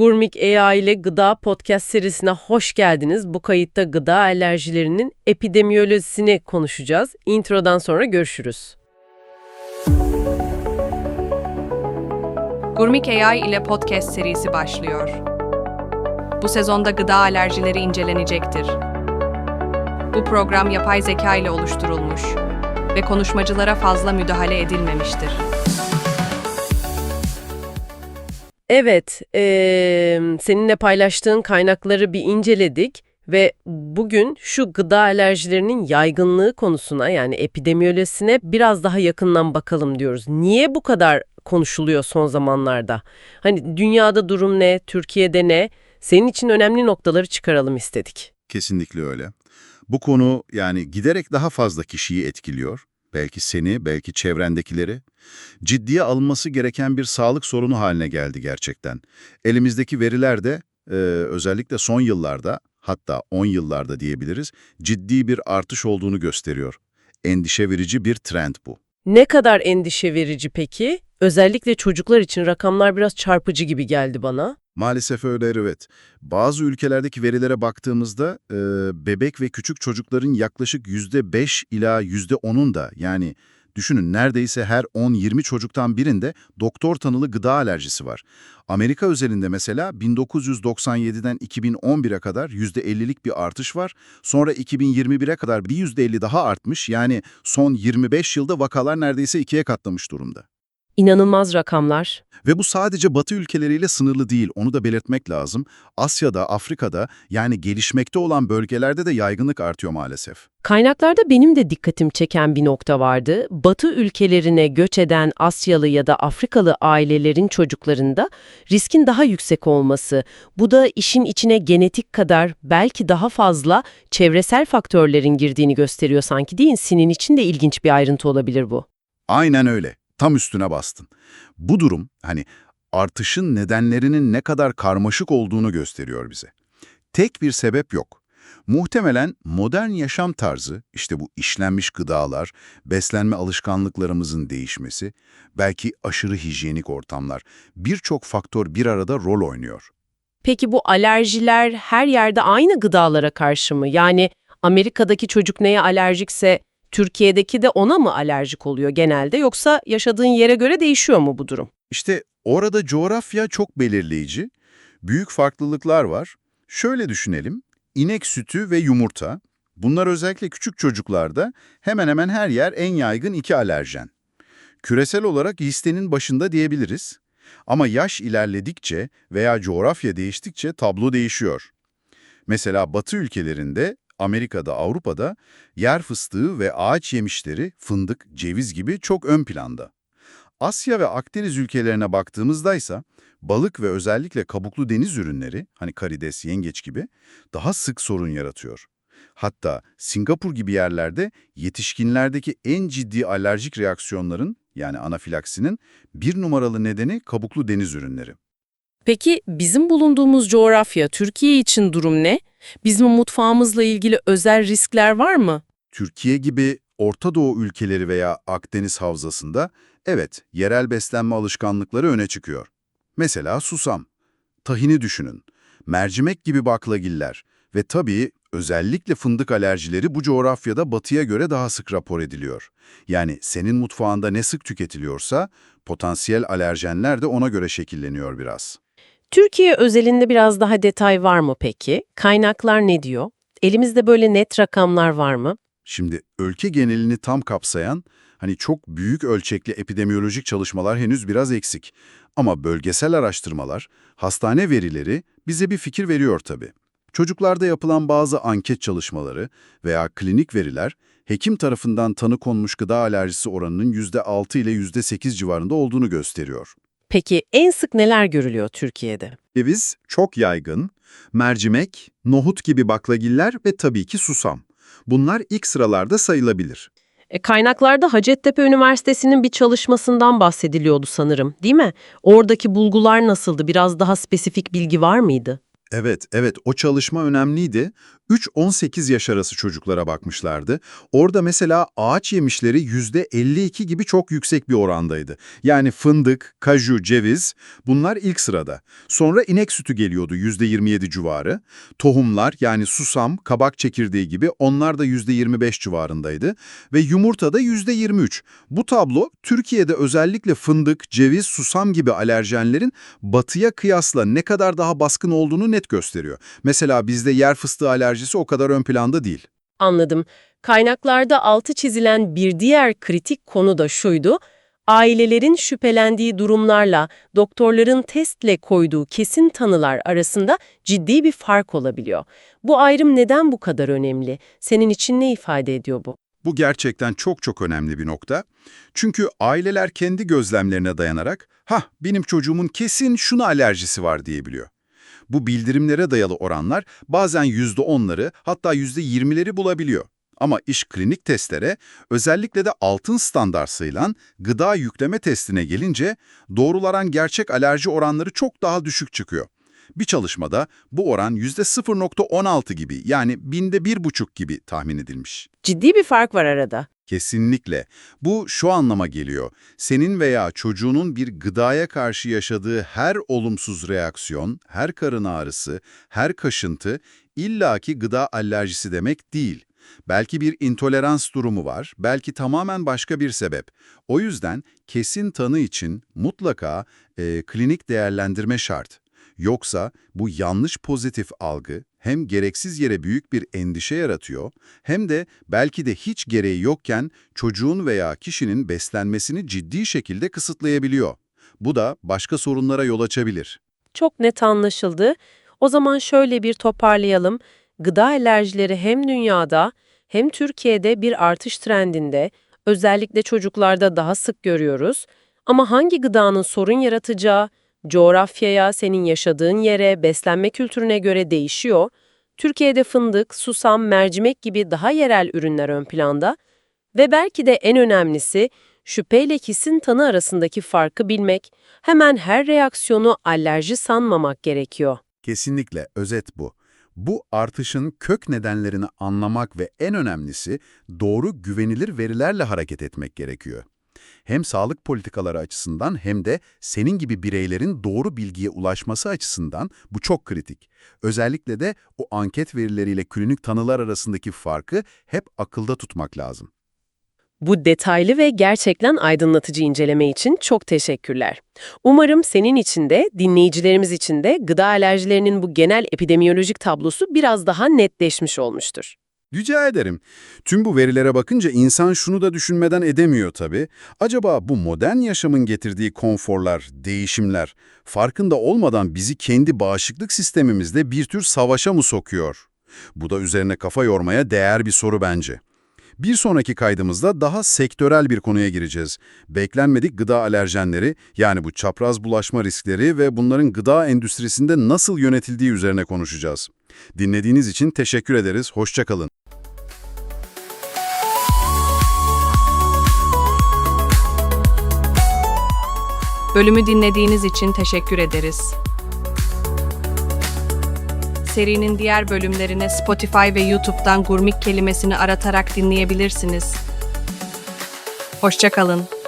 Gurmik AI ile Gıda Podcast serisine hoş geldiniz. Bu kayıtta gıda alerjilerinin epidemiyolojisini konuşacağız. Introdan sonra görüşürüz. Gurmik AI ile podcast serisi başlıyor. Bu sezonda gıda alerjileri incelenecektir. Bu program yapay zeka ile oluşturulmuş ve konuşmacılara fazla müdahale edilmemiştir. Evet, eee, seninle paylaştığın kaynakları bir inceledik ve bugün şu gıda alerjilerinin yaygınlığı konusuna yani epidemiyolojisine biraz daha yakından bakalım diyoruz. Niye bu kadar konuşuluyor son zamanlarda? Hani dünyada durum ne, Türkiye'de ne? Senin için önemli noktaları çıkaralım istedik. Kesinlikle öyle. Bu konu yani giderek daha fazla kişiyi etkiliyor. Belki seni, belki çevrendekileri. Ciddiye alınması gereken bir sağlık sorunu haline geldi gerçekten. Elimizdeki veriler de e, özellikle son yıllarda, hatta 10 yıllarda diyebiliriz, ciddi bir artış olduğunu gösteriyor. Endişe verici bir trend bu. Ne kadar endişe verici peki? Özellikle çocuklar için rakamlar biraz çarpıcı gibi geldi bana. Maalesef öyle evet. Bazı ülkelerdeki verilere baktığımızda e, bebek ve küçük çocukların yaklaşık %5 ila %10'un da yani düşünün neredeyse her 10-20 çocuktan birinde doktor tanılı gıda alerjisi var. Amerika özelinde mesela 1997'den 2011'e kadar %50'lik bir artış var. Sonra 2021'e kadar bir %50 daha artmış yani son 25 yılda vakalar neredeyse ikiye katlamış durumda. İnanılmaz rakamlar. Ve bu sadece Batı ülkeleriyle sınırlı değil, onu da belirtmek lazım. Asya'da, Afrika'da yani gelişmekte olan bölgelerde de yaygınlık artıyor maalesef. Kaynaklarda benim de dikkatim çeken bir nokta vardı. Batı ülkelerine göç eden Asyalı ya da Afrikalı ailelerin çocuklarında riskin daha yüksek olması. Bu da işin içine genetik kadar belki daha fazla çevresel faktörlerin girdiğini gösteriyor sanki değil mi? Senin için de ilginç bir ayrıntı olabilir bu. Aynen öyle. Tam üstüne bastın. Bu durum hani artışın nedenlerinin ne kadar karmaşık olduğunu gösteriyor bize. Tek bir sebep yok. Muhtemelen modern yaşam tarzı, işte bu işlenmiş gıdalar, beslenme alışkanlıklarımızın değişmesi, belki aşırı hijyenik ortamlar, birçok faktör bir arada rol oynuyor. Peki bu alerjiler her yerde aynı gıdalara karşı mı? Yani Amerika'daki çocuk neye alerjikse Türkiye'deki de ona mı alerjik oluyor genelde yoksa yaşadığın yere göre değişiyor mu bu durum? İşte orada coğrafya çok belirleyici. Büyük farklılıklar var. Şöyle düşünelim. İnek sütü ve yumurta. Bunlar özellikle küçük çocuklarda hemen hemen her yer en yaygın iki alerjen. Küresel olarak listenin başında diyebiliriz. Ama yaş ilerledikçe veya coğrafya değiştikçe tablo değişiyor. Mesela Batı ülkelerinde, Amerika'da, Avrupa'da yer fıstığı ve ağaç yemişleri, fındık, ceviz gibi çok ön planda. Asya ve Akdeniz ülkelerine baktığımızda ise balık ve özellikle kabuklu deniz ürünleri, hani karides, yengeç gibi daha sık sorun yaratıyor. Hatta Singapur gibi yerlerde yetişkinlerdeki en ciddi alerjik reaksiyonların yani anafilaksinin bir numaralı nedeni kabuklu deniz ürünleri. Peki bizim bulunduğumuz coğrafya Türkiye için durum ne? Bizim mutfağımızla ilgili özel riskler var mı? Türkiye gibi Orta Doğu ülkeleri veya Akdeniz havzasında evet yerel beslenme alışkanlıkları öne çıkıyor. Mesela susam, tahini düşünün, mercimek gibi baklagiller ve tabii özellikle fındık alerjileri bu coğrafyada batıya göre daha sık rapor ediliyor. Yani senin mutfağında ne sık tüketiliyorsa potansiyel alerjenler de ona göre şekilleniyor biraz. Türkiye özelinde biraz daha detay var mı peki? Kaynaklar ne diyor? Elimizde böyle net rakamlar var mı? Şimdi ülke genelini tam kapsayan, hani çok büyük ölçekli epidemiyolojik çalışmalar henüz biraz eksik. Ama bölgesel araştırmalar, hastane verileri bize bir fikir veriyor tabii. Çocuklarda yapılan bazı anket çalışmaları veya klinik veriler, hekim tarafından tanı konmuş gıda alerjisi oranının %6 ile %8 civarında olduğunu gösteriyor. Peki en sık neler görülüyor Türkiye'de? Ceviz çok yaygın, mercimek, nohut gibi baklagiller ve tabii ki susam. Bunlar ilk sıralarda sayılabilir. E, kaynaklarda Hacettepe Üniversitesi'nin bir çalışmasından bahsediliyordu sanırım, değil mi? Oradaki bulgular nasıldı? Biraz daha spesifik bilgi var mıydı? Evet, evet o çalışma önemliydi. 3-18 yaş arası çocuklara bakmışlardı. Orada mesela ağaç yemişleri %52 gibi çok yüksek bir orandaydı. Yani fındık, kaju, ceviz bunlar ilk sırada. Sonra inek sütü geliyordu %27 civarı. Tohumlar yani susam, kabak çekirdeği gibi onlar da %25 civarındaydı. Ve yumurta da %23. Bu tablo Türkiye'de özellikle fındık, ceviz, susam gibi alerjenlerin batıya kıyasla ne kadar daha baskın olduğunu net gösteriyor. Mesela bizde yer fıstığı alerjisi o kadar ön planda değil. Anladım. Kaynaklarda altı çizilen bir diğer kritik konu da şuydu. Ailelerin şüphelendiği durumlarla doktorların testle koyduğu kesin tanılar arasında ciddi bir fark olabiliyor. Bu ayrım neden bu kadar önemli? Senin için ne ifade ediyor bu? Bu gerçekten çok çok önemli bir nokta. Çünkü aileler kendi gözlemlerine dayanarak, ha benim çocuğumun kesin şuna alerjisi var diyebiliyor. Bu bildirimlere dayalı oranlar bazen %10'ları hatta %20'leri bulabiliyor. Ama iş klinik testlere, özellikle de altın standart sayılan gıda yükleme testine gelince doğrularan gerçek alerji oranları çok daha düşük çıkıyor. Bir çalışmada bu oran %0.16 gibi yani binde bir buçuk gibi tahmin edilmiş. Ciddi bir fark var arada. Kesinlikle. Bu şu anlama geliyor. Senin veya çocuğunun bir gıdaya karşı yaşadığı her olumsuz reaksiyon, her karın ağrısı, her kaşıntı illaki gıda alerjisi demek değil. Belki bir intolerans durumu var, belki tamamen başka bir sebep. O yüzden kesin tanı için mutlaka e, klinik değerlendirme şart. Yoksa bu yanlış pozitif algı hem gereksiz yere büyük bir endişe yaratıyor hem de belki de hiç gereği yokken çocuğun veya kişinin beslenmesini ciddi şekilde kısıtlayabiliyor. Bu da başka sorunlara yol açabilir. Çok net anlaşıldı. O zaman şöyle bir toparlayalım. Gıda alerjileri hem dünyada hem Türkiye'de bir artış trendinde, özellikle çocuklarda daha sık görüyoruz. Ama hangi gıdanın sorun yaratacağı, coğrafyaya, senin yaşadığın yere, beslenme kültürüne göre değişiyor. Türkiye'de fındık, susam, mercimek gibi daha yerel ürünler ön planda ve belki de en önemlisi şüpheyle kesin tanı arasındaki farkı bilmek, hemen her reaksiyonu alerji sanmamak gerekiyor. Kesinlikle özet bu. Bu artışın kök nedenlerini anlamak ve en önemlisi doğru güvenilir verilerle hareket etmek gerekiyor. Hem sağlık politikaları açısından hem de senin gibi bireylerin doğru bilgiye ulaşması açısından bu çok kritik. Özellikle de o anket verileriyle klinik tanılar arasındaki farkı hep akılda tutmak lazım. Bu detaylı ve gerçekten aydınlatıcı inceleme için çok teşekkürler. Umarım senin için de, dinleyicilerimiz için de gıda alerjilerinin bu genel epidemiyolojik tablosu biraz daha netleşmiş olmuştur. Rica ederim. Tüm bu verilere bakınca insan şunu da düşünmeden edemiyor tabii. Acaba bu modern yaşamın getirdiği konforlar, değişimler, farkında olmadan bizi kendi bağışıklık sistemimizde bir tür savaşa mı sokuyor? Bu da üzerine kafa yormaya değer bir soru bence. Bir sonraki kaydımızda daha sektörel bir konuya gireceğiz. Beklenmedik gıda alerjenleri, yani bu çapraz bulaşma riskleri ve bunların gıda endüstrisinde nasıl yönetildiği üzerine konuşacağız. Dinlediğiniz için teşekkür ederiz, hoşçakalın. Bölümü dinlediğiniz için teşekkür ederiz. Serinin diğer bölümlerine Spotify ve YouTube'dan gurmik kelimesini aratarak dinleyebilirsiniz. Hoşçakalın.